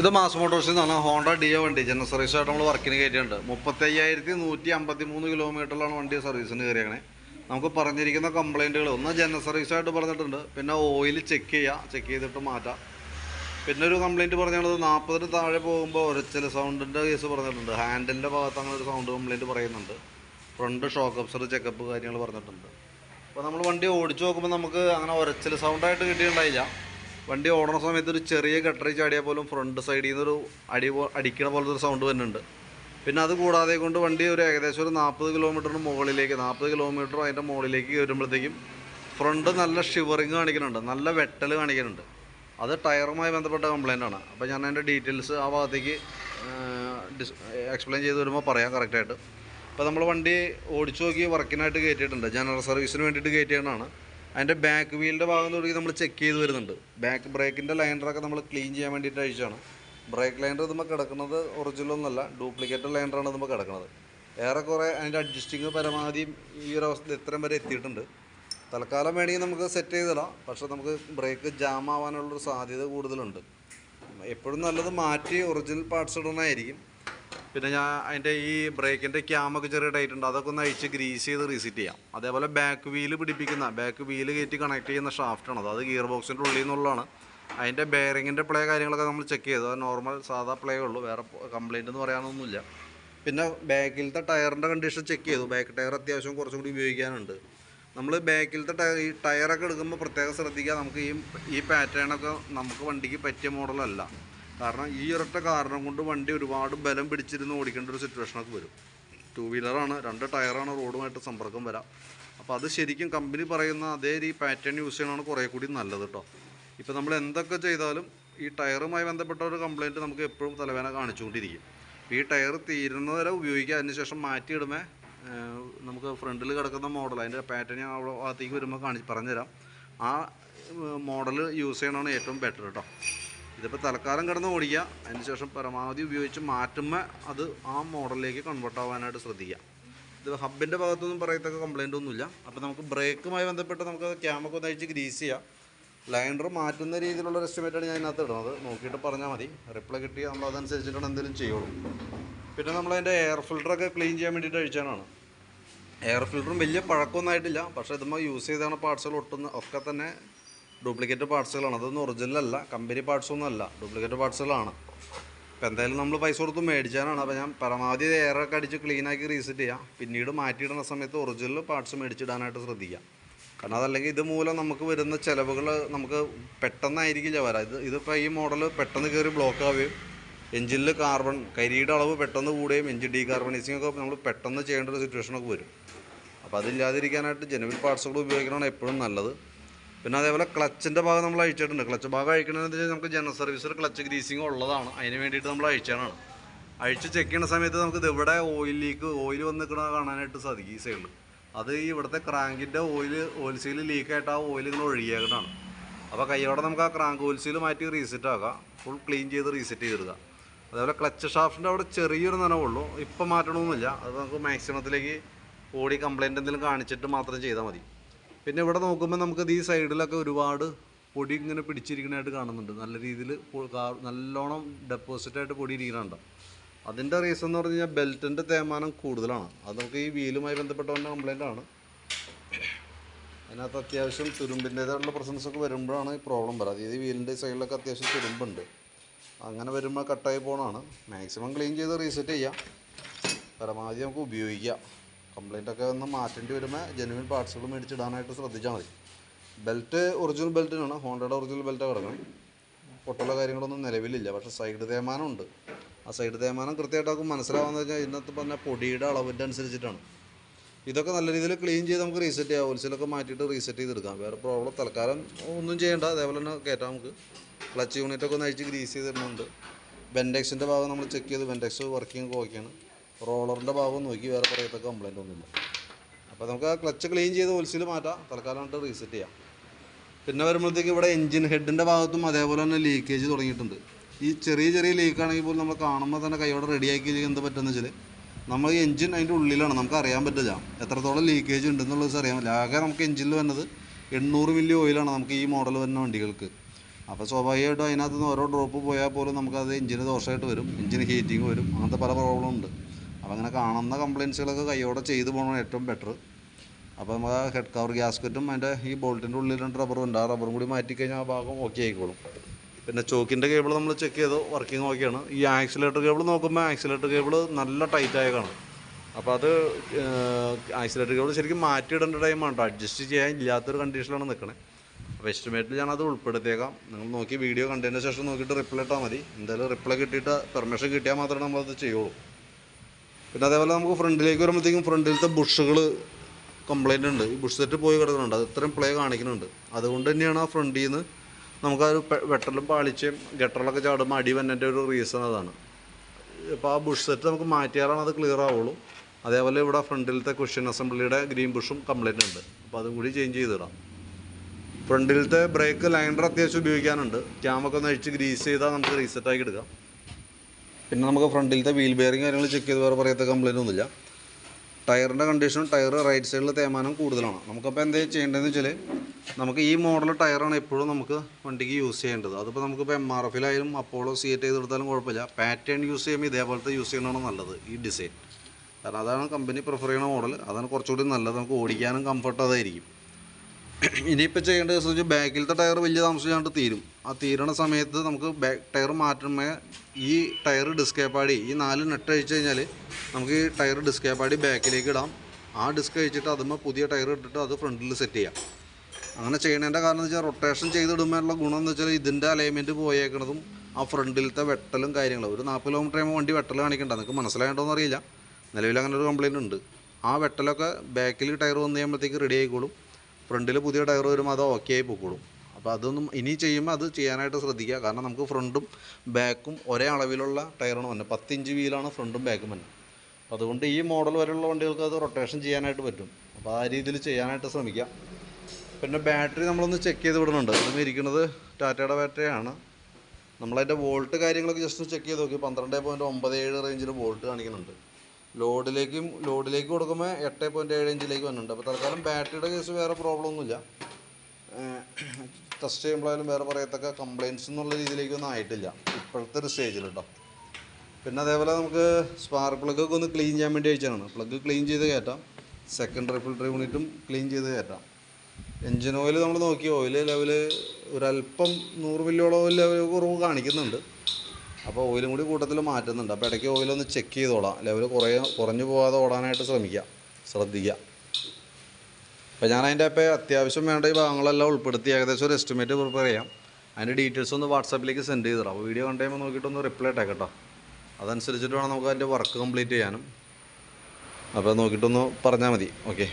ഇത് മാസ് മോട്ടോഴ്സിൽ നിന്നാണ് ഹോണ്ട ഡിയോ വണ്ടി. ജനറൽ സർവീസായിട്ട് നമ്മൾ വർക്കിന് കയറ്റിയിട്ടുണ്ട് മുപ്പത്തി അയ്യായിരത്തി നൂറ്റി അമ്പത്തി മൂന്ന് കിലോമീറ്ററിലാണ് വണ്ടി സർവീസിന് കയറിയാണ് നമുക്ക് പറഞ്ഞിരിക്കുന്ന കംപ്ലൈന്റുകൾ ഒന്ന് ജനറൽ സർവീസായിട്ട് പറഞ്ഞിട്ടുണ്ട്. പിന്നെ ഓയിൽ ചെക്ക് ചെയ്യുക ചെക്ക് ചെയ്തിട്ട് മാറ്റാം. പിന്നെ ഒരു കംപ്ലൈന്റ് പറഞ്ഞത് നാൽപ്പതിന് താഴെ പോകുമ്പോൾ ഒരച്ചൽ സൗണ്ടിന്റെ കേസ് പറഞ്ഞിട്ടുണ്ട്. ഹാൻഡിലിന്റെ ഭാഗത്ത് അങ്ങനെ ഒരു സൗണ്ട് കംപ്ലൈന്റ് പറയുന്നുണ്ട്. ഫ്രണ്ട് ഷോക്ക് അപ്സർ ചെക്കപ്പ് കാര്യങ്ങൾ പറഞ്ഞിട്ടുണ്ട്. അപ്പോൾ നമ്മൾ വണ്ടി ഓടിച്ചു നോക്കുമ്പോൾ നമുക്ക് അങ്ങനെ ഒരച്ചിൽ സൗണ്ടായിട്ട് കിട്ടിയിട്ടുണ്ടായില്ല. വണ്ടി ഓടണ സമയത്ത് ഒരു ചെറിയ ഗട്ടറി ചാടിയാൽ പോലും ഫ്രണ്ട് സൈഡിൽ നിന്നൊരു അടി അടിക്കണ പോലത്തെ ഒരു സൗണ്ട് വരുന്നുണ്ട്. പിന്നെ അത് കൂടാതെ കൊണ്ട് വണ്ടി ഒരു ഏകദേശം ഒരു നാൽപ്പത് കിലോമീറ്ററിന് മുകളിലേക്ക് നാൽപ്പത് കിലോമീറ്റർ അതിന്റെ മുകളിലേക്ക് വരുമ്പോഴത്തേക്കും ഫ്രണ്ട് നല്ല ഷിവറിങ് കാണിക്കുന്നുണ്ട് നല്ല വെട്ടൽ കാണിക്കുന്നുണ്ട്. അത് ടയറുമായി ബന്ധപ്പെട്ട കംപ്ലൈന്റ് ആണ്. അപ്പോൾ ഞാൻ അതിന്റെ ഡീറ്റെയിൽസ് ആ ഭാഗത്തേക്ക് ഡിസ് എക്സ്പ്ലെയിൻ ചെയ്ത് വരുമ്പോൾ പറയാം കറക്റ്റായിട്ട് അപ്പോൾ നമ്മൾ വണ്ടി ഓടിച്ചു നോക്കി വർക്കിനായിട്ട് കയറ്റിയിട്ടുണ്ട് ജനറൽ സർവീസിന് വേണ്ടിയിട്ട് കയറ്റിയതാണ് അതിന്റെ ബാക്ക് വീലിന്റെ ഭാഗം തുടങ്ങി നമ്മൾ ചെക്ക് ചെയ്ത് വരുന്നുണ്ട്. ബാക്ക് ബ്രേക്കിന്റെ ലൈനറൊക്കെ നമ്മൾ ക്ലീൻ ചെയ്യാൻ വേണ്ടിയിട്ട് അഴിച്ചാണ് ബ്രേക്ക് ലൈനർ ഇതുമ്പോൾ കിടക്കുന്നത് ഒറിജിനൽ ഒന്നല്ല ഡ്യൂപ്ലിക്കേറ്റ് ലൈനറാണ് ഇതുമ്പോൾ കിടക്കുന്നത്. ഏറെക്കുറെ അതിന്റെ അഡ്ജസ്റ്റിങ് പരമാവധി ഈ ഒരു അവസ്ഥ ഇത്രയും വരെ എത്തിയിട്ടുണ്ട്. തൽക്കാലം വേണമെങ്കിൽ നമുക്ക് സെറ്റ് ചെയ്തിടാം പക്ഷേ നമുക്ക് ബ്രേക്ക് ജാം ആവാനുള്ളൊരു സാധ്യത കൂടുതലുണ്ട്. എപ്പോഴും നല്ലത് മാറ്റി ഒറിജിനൽ പാർട്സ് ഇടുന്നതായിരിക്കും. പിന്നെ ഞാൻ അതിന്റെ ഈ ബ്രേക്കിന്റെ ക്യാമൊക്കെ ചെറിയ ടൈറ്റ് ഉണ്ട്. അതൊക്കെ ഒന്ന് അഴിച്ച് ഗ്രീസ് ചെയ്ത് റീസെറ്റ് ചെയ്യാം. അതേപോലെ ബാക്ക് വീൽ പിടിപ്പിക്കുന്ന ബാക്ക് വീൽ കയറ്റി കണക്ട് ചെയ്യുന്ന ഷാഫ്റ്റാണ് അത് ഗിയർ ബോക്സിന്റെ ഉള്ളിൽ നിന്നുള്ളതാണ്. അതിന്റെ ബെയറിങ്ങിന്റെ പ്ലേ കാര്യങ്ങളൊക്കെ നമ്മൾ ചെക്ക് ചെയ്തു. അത് നോർമൽ സാധാ പ്ലേ ഉള്ളൂ. വേറെ കംപ്ലയിന്റ് എന്ന് പറയാനൊന്നുമില്ല. പിന്നെ ബാക്കിലത്തെ ടയറിന്റെ കണ്ടീഷൻ ചെക്ക് ചെയ്തു. ബാക്ക് ടയർ അത്യാവശ്യം കുറച്ചും കൂടി ഉപയോഗിക്കാനുണ്ട്. നമ്മൾ ബാക്കിലത്തെ ടയർ ഈ ടയറൊക്കെ എടുക്കുമ്പോൾ പ്രത്യേകം ശ്രദ്ധിക്കുക. നമുക്ക് ഈ ഈ പാറ്റേണൊക്കെ നമുക്ക് വണ്ടിക്ക് പറ്റിയ മോഡലല്ല കാരണം ഈ ഒരൊറ്റ കാരണം കൊണ്ട് വണ്ടി ഒരുപാട് ബലം പിടിച്ചിരുന്ന് ഓടിക്കേണ്ട ഒരു സിറ്റുവേഷനൊക്കെ വരും. ടു വീലറാണ് രണ്ട് ടയറാണ് റോഡുമായിട്ട് സമ്പർക്കം വരാം. അപ്പോൾ അത് ശരിക്കും കമ്പനി പറയുന്ന അതേ ഈ പാറ്റേൺ യൂസ് ചെയ്യണമാണ് കുറേ കൂടി നല്ലത് കേട്ടോ ഇപ്പോൾ നമ്മൾ എന്തൊക്കെ ചെയ്താലും ഈ ടയറുമായി ബന്ധപ്പെട്ട ഒരു കംപ്ലയിന്റ് നമുക്ക് എപ്പോഴും തലവേന കാണിച്ചുകൊണ്ടിരിക്കും. ഈ ടയർ തീരുന്നത് വരെ ഉപയോഗിക്കുക അതിനുശേഷം മാറ്റിയിടുമേ നമുക്ക് ഫ്രണ്ടിൽ കിടക്കുന്ന മോഡൽ അതിന്റെ പാറ്റേൺ ഞാൻ അവിടെ അകത്തേക്ക് വരുമ്പോൾ കാണിച്ച് പറഞ്ഞുതരാം. ആ മോഡൽ യൂസ് ചെയ്യണമാണ് ഏറ്റവും ബെറ്റർ കേട്ടോ ഇതിപ്പോൾ തൽക്കാലം കിടന്ന് ഓടിക്കുക. അതിനുശേഷം പരമാവധി ഉപയോഗിച്ച് മാറ്റുമ്പോൾ അത് ആ മോഡലിലേക്ക് കൺവേർട്ട് ആവാനായിട്ട് ശ്രദ്ധിക്കുക. ഇത് ഹബിന്റെ ഭാഗത്തൊന്നും പറയത്തക്ക കംപ്ലൈന്റ് ഒന്നുമില്ല. അപ്പോൾ നമുക്ക് ബ്രേക്കുമായി ബന്ധപ്പെട്ട് നമുക്ക് ക്യാമൊക്കെ ഒന്ന് അഴിച്ച് ഗ്രീസ് ചെയ്യാം. ലൈനർ മാറ്റുന്ന രീതിയിലുള്ള ഒരു എസ്റ്റിമേറ്റാണ് ഞാൻ ഇതിനകത്ത് ഇടുന്നത്. നോക്കിയിട്ട് പറഞ്ഞാൽ മതി. റിപ്ലൈ കിട്ടി നമ്മൾ അതനുസരിച്ചിട്ടാണ് എന്തെങ്കിലും ചെയ്യുള്ളൂ. പിന്നെ നമ്മളതിന്റെ എയർ ഫിൽറ്ററൊക്കെ ക്ലീൻ ചെയ്യാൻ വേണ്ടിയിട്ട് അഴിച്ചാണ് എയർ ഫിൽറ്ററും വലിയ പഴക്കമൊന്നും ആയിട്ടില്ല. പക്ഷേ ഇതുമ്പോൾ യൂസ് ചെയ്താണ് പാർട്സുകൾ ഒട്ടുന്ന ഒക്കെ തന്നെ ഡ്യൂപ്ലിക്കേറ്റ് പാർട്സുകളാണ്. അതൊന്നും ഒറിജിനൽ അല്ല. കമ്പനി പാർട്സൊന്നും അല്ല. ഡ്യൂപ്ലിക്കേറ്റ് പാർട്സുകളാണ്. അപ്പോൾ എന്തായാലും നമ്മൾ പൈസ കൊടുത്ത് മേടിച്ചാനാണ്. അപ്പോൾ ഞാൻ പരമാവധി എയറൊക്കെ അടിച്ച് ക്ലീനാക്കി റീസെറ്റ് ചെയ്യാം. പിന്നീട് മാറ്റിയിടുന്ന സമയത്ത് ഒറിജിനൽ പാർട്സ് മേടിച്ചിടാനായിട്ട് ശ്രദ്ധിക്കാം. കാരണം അതല്ലെങ്കിൽ ഇത് മൂലം നമുക്ക് വരുന്ന ചിലവുകൾ നമുക്ക് പെട്ടെന്നായിരിക്കില്ല വരാം. ഇത് ഇതിപ്പോൾ ഈ മോഡൽ പെട്ടെന്ന് കയറി ബ്ലോക്ക് ആവുകയും എഞ്ചിനിൽ കാർബൺ കരിയുടെ അളവ് പെട്ടെന്ന് കൂടുകയും എഞ്ചിൻ ഡീകാർബണൈസിംഗ് ഒക്കെ നമ്മൾ പെട്ടെന്ന് ചെയ്യേണ്ട ഒരു സിറ്റുവേഷനൊക്കെ വരും. അപ്പോൾ അതില്ലാതിരിക്കാനായിട്ട് ജനുവൽ പാർട്സുകൾ ഉപയോഗിക്കണമാണ് എപ്പോഴും നല്ലത്. പിന്നെ അതേപോലെ ക്ലച്ചിന്റെ ഭാഗം നമ്മൾ അഴിച്ചിട്ടുണ്ട്. ക്ലച്ച് ഭാഗം അഴിക്കണമെന്ന് നമുക്ക് ജനറൽ സർവീസിൽ ക്ലച്ച് ഗ്രീസിങ് ഉള്ളതാണ്. അതിന് വേണ്ടിയിട്ട് നമ്മൾ അഴിച്ചാണ്. അഴിച്ച് ചെക്ക് ചെയ്യുന്ന സമയത്ത് നമുക്ക് ഇവിടെ ഓയിൽ ലീക്ക് ഓയിൽ വന്ന് കാണാനായിട്ട് സാധിക്കും ഈ സൈഡിൽ അത് ഇവിടുത്തെ ക്രാങ്കിന്റെ ഓയിൽ ഓയിൽ സീൽ ലീക്കായിട്ട് ആ ഓയിൽ ഇങ്ങനെ ഒഴുകിയേക്കണതാണ് അപ്പോൾ കൈയോടെ നമുക്ക് ആ ക്രാങ്ക് ഓയിൽ സീൽ മാറ്റി റീസെറ്റ് ആക്കാം. ഫുൾ ക്ലീൻ ചെയ്ത് റീസെറ്റ് ചെയ്തിടുക. അതേപോലെ ക്ലച്ച് ഷാഫ്റ്റിന്റെ അവിടെ ചെറിയൊരു നനവുള്ളൂ ഇപ്പം മാറ്റണമൊന്നുമില്ല. അത് നമുക്ക് മാക്സിമത്തിലേക്ക് ഓടി കംപ്ലയിന്റ് എന്തെങ്കിലും കാണിച്ചിട്ട് മാത്രം ചെയ്താൽ മതി. പിന്നെ ഇവിടെ നോക്കുമ്പോൾ നമുക്ക് ഈ സൈഡിലൊക്കെ ഒരുപാട് പൊടി ഇങ്ങനെ പിടിച്ചിരിക്കുന്നതായിട്ട് കാണുന്നുണ്ട്. നല്ല രീതിയിൽ നല്ലോണം ഡെപ്പോസിറ്റായിട്ട് പൊടി ഇരിക്കുന്നുണ്ട് അതിന്റെ റീസൺ എന്ന് പറഞ്ഞു കഴിഞ്ഞാൽ ബെൽറ്റിന്റെ തേമാനം കൂടുതലാണ്. അത് നമുക്ക് ഈ വീലുമായി ബന്ധപ്പെട്ട കംപ്ലൈന്റ് ആണ്. അതിനകത്ത് അത്യാവശ്യം തുരുമ്പിന്റേതായിട്ടുള്ള പ്രസൻസ് ഒക്കെ വരുമ്പോഴാണ് ഈ പ്രോബ്ലം വരാം അതായത് വീലിന്റെ സൈഡിലൊക്കെ അത്യാവശ്യം തുരുമ്പുണ്ട്. അങ്ങനെ വരുമ്പോൾ കട്ടായി പോകണമാണ് മാക്സിമം ക്ലീൻ ചെയ്ത് റീസെറ്റ് ചെയ്യാം. പരമാവധി നമുക്ക് ഉപയോഗിക്കാം. കംപ്ലൈന്റ് ഒക്കെ ഒന്ന് മാറ്റേണ്ടി വരുമ്പോൾ ജെനുവിൻ പാർട്സുകൾ മേടിച്ചിടാനായിട്ട് ശ്രദ്ധിച്ചാൽ മതി. ബെൽറ്റ് ഒറിജിനൽ ബെൽറ്റിനാണ് ഹോണ്ടയുടെ ഒറിജിനൽ ബെൽറ്റ് കിടക്കണം. പൊട്ടുള്ള കാര്യങ്ങളൊന്നും നിലവിലില്ല. പക്ഷേ സൈഡ് തേമാനം ഉണ്ട്. ആ സൈഡ് തേമാനം കൃത്യമായിട്ട് നമുക്ക് മനസ്സിലാവുന്ന വെച്ചാൽ ഇന്നത്തെ പറഞ്ഞ പൊടിയുടെ അളവിന്റെ അനുസരിച്ചിട്ടാണ്. ഇതൊക്കെ നല്ല രീതിയിൽ ക്ലീൻ ചെയ്ത് നമുക്ക് റീസെറ്റ് ചെയ്യാം. ഹോൾസെയിലൊക്കെ മാറ്റിയിട്ട് റീസെറ്റ് ചെയ്തെടുക്കാം. വേറെ പ്രോബ്ലം തൽക്കാലം ഒന്നും ചെയ്യേണ്ട. അതേപോലെ തന്നെ കയറ്റാം നമുക്ക്. ക്ലച്ച് യൂണിറ്റൊക്കെ ഒന്ന് അഴിച്ച് ഗ്രീസ് ചെയ്തിടുന്നുണ്ട്. ബെൻഡെക്സിന്റെ ഭാഗം നമ്മൾ ചെക്ക് ചെയ്ത്. ബെൻഡെക്സ് വർക്കിംഗ് ഓക്കെയാണ് റോളറിന്റെ ഭാഗം നോക്കി വേറെ പറയത്തക്ക കംപ്ലൈന്റ് ഒന്നുമില്ല. അപ്പോൾ നമുക്ക് ആ ക്ലച്ച് ക്ലീൻ ചെയ്ത് ഹോൾസെയിൽ മാറ്റാം. തൽക്കാലമായിട്ട് റീസെറ്റ് ചെയ്യാം. പിന്നെ വരുമ്പോഴത്തേക്ക് ഇവിടെ എഞ്ചിൻ ഹെഡിന്റെ ഭാഗത്തും അതേപോലെ തന്നെ ലീക്കേജ് തുടങ്ങിയിട്ടുണ്ട്. ഈ ചെറിയ ചെറിയ ലീക്കാണെങ്കിൽ പോലും നമ്മൾ കാണുമ്പോൾ തന്നെ കൈയോടെ റെഡിയാക്കി എന്ത് പറ്റുമെന്ന് വെച്ചാൽ നമ്മൾ ഈ എഞ്ചിൻ അതിന്റെ ഉള്ളിലാണ്. നമുക്ക് അറിയാൻ പറ്റില്ല. എത്രത്തോളം ലീക്കേജ് ഉണ്ടെന്നുള്ളത് അറിയാൻ പറ്റില്ല. ആകെ നമുക്ക് എഞ്ചിനിൽ വരുന്നത് എണ്ണൂറ് മില്ലി ഓയിലാണ് നമുക്ക് ഈ മോഡൽ വരുന്ന വണ്ടികൾക്ക്. അപ്പോൾ സ്വാഭാവികമായിട്ടും അതിനകത്ത് നിന്ന് ഓരോ ഡ്രോപ്പ് പോയാൽ പോലും നമുക്കത് എഞ്ചിന് ദോഷമായിട്ട് വരും. എഞ്ചിന് ഹീറ്റിംഗ് വരും. അങ്ങനത്തെ പല പ്രോബ്ലം ഉണ്ട്. അപ്പോൾ അങ്ങനെ കാണുന്ന കംപ്ലയിൻസുകളൊക്കെ കൈയോടെ ചെയ്തു പോകണം ഏറ്റവും ബെറ്റർ അപ്പോൾ നമ്മൾ ഹെഡ് കവർ ഗ്യാസ്കറ്റും അതിന്റെ ഈ ബോൾട്ടിന്റെ ഉള്ളിൽ രണ്ട് റബ്ബറും ഉണ്ട്. ആ റബ്ബറും കൂടി മാറ്റി കഴിഞ്ഞാൽ ആ ഭാഗം ഓക്കെ ആയിക്കോളും. പിന്നെ ചോക്കിന്റെ കേബിൾ നമ്മൾ ചെക്ക് ചെയ്തു വർക്കിംഗ് ഓക്കെയാണ് ഈ ആക്സിലേറ്റർ കേബിൾ നോക്കുമ്പോൾ ആക്സിലേറ്റർ കേബിൾ നല്ല ടൈറ്റായ കാണും. അപ്പോൾ അത് ആക്സിലേറ്റർ കേബിൾ ശരിക്കും മാറ്റിയിടേണ്ട ടൈമാണ് കേട്ടോ അഡ്ജസ്റ്റ് ചെയ്യാൻ ഇല്ലാത്തൊരു കണ്ടീഷനിലാണ് നിൽക്കണേ അപ്പോൾ എസ്റ്റിമേറ്റിൽ ഞാനത് ഉൾപ്പെടുത്തിയേക്കാം. നിങ്ങൾ നോക്കി വീഡിയോ കണ്ടതിന് ശേഷം നോക്കിയിട്ട് റിപ്ലൈ ഇട്ടാൽ മതി. എന്തായാലും റിപ്ലൈ കിട്ടിയിട്ട് പെർമിഷൻ കിട്ടിയാൽ മാത്രമേ നമ്മളത് ചെയ്യുള്ളൂ. പിന്നെ അതേപോലെ നമുക്ക് ഫ്രണ്ടിലേക്ക് വരുമ്പോഴത്തേക്കും ഫ്രണ്ടിലത്തെ ബുഷുകൾ കംപ്ലൈന്റ് ഉണ്ട്. ഈ ബുഷ് സെറ്റ് പോയി കിടക്കുന്നുണ്ട്. അത് ഇത്രയും പ്ലേ കാണിക്കുന്നുണ്ട്. അതുകൊണ്ട് തന്നെയാണ് ആ ഫ്രണ്ടിൽ നിന്ന് നമുക്ക് ആ ഒരു വെട്ടലും പാളിച്ചയും ഗട്ടറിലൊക്കെ ചാടുമ്പോൾ അടി വന്നതിന്റെ ഒരു റീസൺ അതാണ്. അപ്പോൾ ആ ബുഷ് സെറ്റ് നമുക്ക് മാറ്റിയാലാണ് അത് ക്ലിയർ ആവുള്ളൂ. അതേപോലെ ഇവിടെ ഫ്രണ്ടിലത്തെ ക്വസ്റ്റ്യൻ അസംബ്ലിയുടെ ഗ്രീൻ ബുഷും കംപ്ലൈന്റ് ഉണ്ട്. അപ്പോൾ അതും കൂടി ചേഞ്ച് ചെയ്തിടാം ഫ്രണ്ടിലത്തെ ബ്രേക്ക് ലൈൻഡർ അത്യാവശ്യം ഉപയോഗിക്കാനുണ്ട്. ക്യാമൊക്കെ ഒന്ന് അഴിച്ച് ഗ്രീസ് ചെയ്താൽ നമുക്ക് റീസെറ്റ് ആക്കി എടുക്കാം. പിന്നെ നമുക്ക് ഫ്രണ്ടിലത്തെ വീൽ ബെയറിങ് കാര്യങ്ങൾ ചെക്ക് ചെയ്ത് വേറെ പറയാത്ത കംപ്ലൈന്റ് ഒന്നുമില്ല. ടയറിന്റെ കണ്ടീഷനും ടയർ റൈറ്റ് സൈഡിൽ തേമാനം കൂടുതലാണ്. നമുക്കപ്പോൾ എന്താ ചെയ്യേണ്ടതെന്ന് വെച്ചാൽ നമുക്ക് ഈ മോഡൽ ടയറാണ് എപ്പോഴും നമുക്ക് വണ്ടിക്ക് യൂസ് ചെയ്യേണ്ടത്. അതിപ്പോൾ നമുക്കിപ്പോൾ എം ആർ എഫിലായാലും അപ്പോളോ സി എറ്റ് ചെയ്തെടുത്താലും കുഴപ്പമില്ല. പാറ്റേൺ യൂസ് ചെയ്യുമ്പോൾ ഇതേപോലത്തെ യൂസ് ചെയ്യണമാണ് നല്ലത് ഈ ഡിസൈൻ കാരണം അതാണ് കമ്പനി പ്രിഫർ ചെയ്യുന്ന മോഡൽ അതാണ് കുറച്ചുകൂടി നല്ലത്. നമുക്ക് ഓടിക്കാനും കംഫർട്ട് അതായിരിക്കും ഇനിയിപ്പോൾ ചെയ്യേണ്ടത് വെച്ചാൽ ബാക്കിലത്തെ ടയർ വലിയ താമസിച്ചാണ്ട് തീരും. ആ തീരണ സമയത്ത് നമുക്ക് ബാക്ക് ടയർ മാറ്റുമ്പോൾ ഈ ടയർ ഡിസ്കേപ്പാടി ഈ നാല് നെട്ട് അഴിച്ചു കഴിഞ്ഞാൽ നമുക്ക് ഈ ടയർ ഡിസ്കേപ്പാടി ബാക്കിലേക്ക് ഇടാം. ആ ഡിസ്ക് അഴിച്ചിട്ട് അതുമ്പോൾ പുതിയ ടയർ ഇട്ടിട്ട് അത് ഫ്രണ്ടിൽ സെറ്റ് ചെയ്യാം. അങ്ങനെ ചെയ്യണതിന്റെ കാരണം എന്ന് വെച്ചാൽ റൊട്ടേഷൻ ചെയ്തിടുമ്പോഴുള്ള ഗുണം എന്ന് വെച്ചാൽ ഇതിന്റെ അലൈൻമെന്റ് പോയേക്കണതും ആ ഫ്രണ്ടിലത്തെ വെട്ടലും കാര്യങ്ങളും. ഒരു നാൽപ്പത് കിലോമീറ്റർ ആകുമ്പോൾ വണ്ടി വെട്ടൽ കാണിക്കണ്ട. നിങ്ങൾക്ക് മനസ്സിലായിട്ടുണ്ടോ അറിയില്ല. നിലവിൽ അങ്ങനെ ഒരു കംപ്ലയിന്റ് ഉണ്ട്. ആ വെട്ടലൊക്കെ ബാക്കിൽ ടയർ വന്നു കഴിയുമ്പോഴത്തേക്ക് റെഡി ആയിക്കോളും. ഫ്രണ്ടിൽ പുതിയ ടയർ വരുമ്പോൾ അത് ഓക്കെ ആയി പൊക്കോളും. അപ്പോൾ അതൊന്നും ഇനി ചെയ്യുമ്പോൾ അത് ചെയ്യാനായിട്ട് ശ്രദ്ധിക്കുക. കാരണം നമുക്ക് ഫ്രണ്ടും ബാക്കും ഒരേ അളവിലുള്ള ടയറാണ് വന്നത് പത്തിഞ്ച് വീലാണ് ഫ്രണ്ടും ബാക്കും വന്നത് അപ്പോൾ അതുകൊണ്ട് ഈ മോഡൽ വരെയുള്ള വണ്ടികൾക്ക് അത് റൊട്ടേഷൻ ചെയ്യാനായിട്ട് പറ്റും. അപ്പോൾ ആ രീതിയിൽ ചെയ്യാനായിട്ട് ശ്രമിക്കുക പിന്നെ ബാറ്ററി നമ്മളൊന്ന് ചെക്ക് ചെയ്ത് വിടുന്നുണ്ട്. അതും ഇരിക്കുന്നത് ടാറ്റയുടെ ബാറ്ററിയാണ് നമ്മളതിന്റെ വോൾട്ട് കാര്യങ്ങളൊക്കെ ജസ്റ്റ് ചെക്ക് ചെയ്ത് നോക്കി. പന്ത്രണ്ട് പോയിന്റ് ഒമ്പത് ഏഴ് റേഞ്ചിൽ വോൾട്ട് കാണിക്കുന്നുണ്ട്. ലോഡിലേക്കും ലോഡിലേക്ക് കൊടുക്കുമ്പോൾ എട്ട് പോയിന്റ് ഏഴ് ഇഞ്ചിലേക്ക് വന്നിട്ടുണ്ട്. അപ്പോൾ തൽക്കാലം ബാറ്ററിയുടെ കേസ് വേറെ പ്രോബ്ലം ഒന്നുമില്ല. ടെസ്റ്റ് ചെയ്യുമ്പോഴായാലും വേറെ പറയത്തക്ക കംപ്ലയിൻസ് എന്നുള്ള രീതിയിലേക്കൊന്നും ആയിട്ടില്ല. ഇപ്പോഴത്തെ ഒരു സ്റ്റേജിൽ കേട്ടോ പിന്നെ അതേപോലെ നമുക്ക് സ്പാർക്ക് പ്ലഗൊക്കെ ഒന്ന് ക്ലീൻ ചെയ്യാൻ വേണ്ടി അയച്ചതാണ്. പ്ലഗ് ക്ലീൻ ചെയ്ത് കയറ്റാം. സെക്കൻഡറി ഫിൽറ്റർ യൂണിറ്റും ക്ലീൻ ചെയ്ത് കയറ്റാം. എൻജിൻ ഓയിൽ നമ്മൾ നോക്കി ഓയിൽ ലെവൽ ഒരല്പം നൂറ് മില്ലിയോളം ലെവൽ കുറവ് കാണിക്കുന്നുണ്ട്. അപ്പോൾ ഓയിലും കൂടി കൂട്ടത്തിൽ മാറ്റുന്നുണ്ട്. അപ്പോൾ ഇടയ്ക്ക് ഓയിലൊന്ന് ചെക്ക് ചെയ്തോളാം. ലെവൽ കുറേ കുറഞ്ഞു പോകാതെ ഓടാനായിട്ട് ശ്രമിക്കുക ശ്രദ്ധിക്കുക അപ്പോൾ ഞാൻ അതിന്റെ അപ്പോൾ അത്യാവശ്യം വേണ്ട ഈ ഭാഗങ്ങളെല്ലാം ഉൾപ്പെടുത്തി ഏകദേശം ഒരു എസ്റ്റിമേറ്റ് പ്രിപ്പയർ ചെയ്യാം. അതിന്റെ ഡീറ്റെയിൽസ് ഒന്ന് വാട്സാപ്പിലേക്ക് സെൻഡ് ചെയ്തിടാം അപ്പോൾ വീഡിയോ കണ്ടു കഴിയുമ്പോൾ നോക്കിയിട്ടൊന്ന് റിപ്ലൈ ഇട്ടേ കേട്ടോ അതനുസരിച്ചിട്ട് വേണം നമുക്ക് അതിന്റെ വർക്ക് കംപ്ലീറ്റ് ചെയ്യാനും. അപ്പോൾ നോക്കിയിട്ടൊന്ന് പറഞ്ഞാൽ മതി. ഓക്കെ